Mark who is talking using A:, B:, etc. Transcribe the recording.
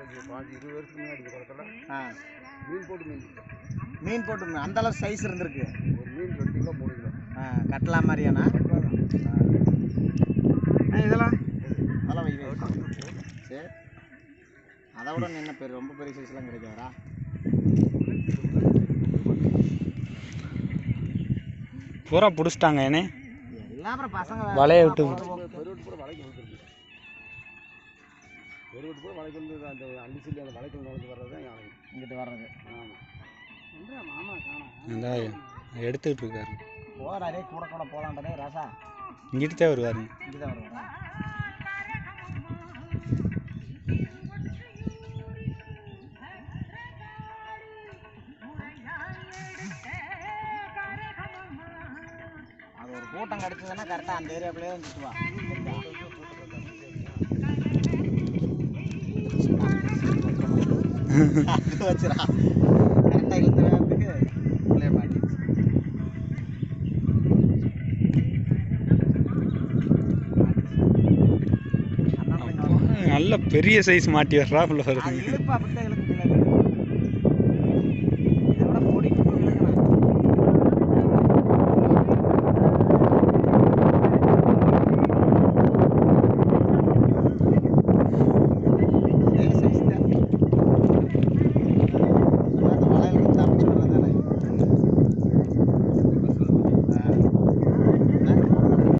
A: முப்பத்தஞ்சு பாஞ்சு இருபது வருஷத்துக்கு முன்னாடி இந்த குளத்துல
B: ஆ.
A: மீன் போட்டு மீன்.
B: மீன் போட்டு. அந்த அளவு சைஸ் இருந்திருக்கு.
A: ஒரு மீன் ரெண்டு கிலோ மூணு கிலோ.
B: ஆ கட்லா மாதிரியாண்ணா? இதெல்லாம்? அதெல்லாம் வை. சரி. அதை விட என்ன பெரிய ரொம்ப பெரிய சைஸ்லாம் கிடைக்காதா
C: பூரா பிடிச்சிட்டாங்க ஏனே
B: எல்லாம் அப்புறம் பசங்க
C: வலைய விட்டு
A: பெருவெட்டு கூட வலைக்கு வந்து அந்த அள்ளி சொல்லி அந்த வலைக்கு நுழைஞ்சு வர்றது தான் யானை
B: இங்கிட்டு வர்றது.
A: ஆமாம்
B: மாமா காணோம்
C: அந்த எடுத்துக்கிட்டு இருக்காரு.
B: போறாரே கூட கூட போலான்றதே ராசா.
C: இங்கிட்டு தான் வருவாருங்க
B: இங்கே தான் வருவாரா? அது ஒரு கூட்டம் கிடச்சதுன்னா கரெக்டாக அந்த ஏரியாக்குள்ளேயே வந்து சுற்றுவா அது வச்சுரா கரெக்டாக இழுத்து வேறதுக்கு உள்ளே மாட்டிடுச்சு அண்ணா கொஞ்சம்
C: நல்ல பெரிய சைஸ் மாட்டி வர்றாப்புல
B: அது
C: வருது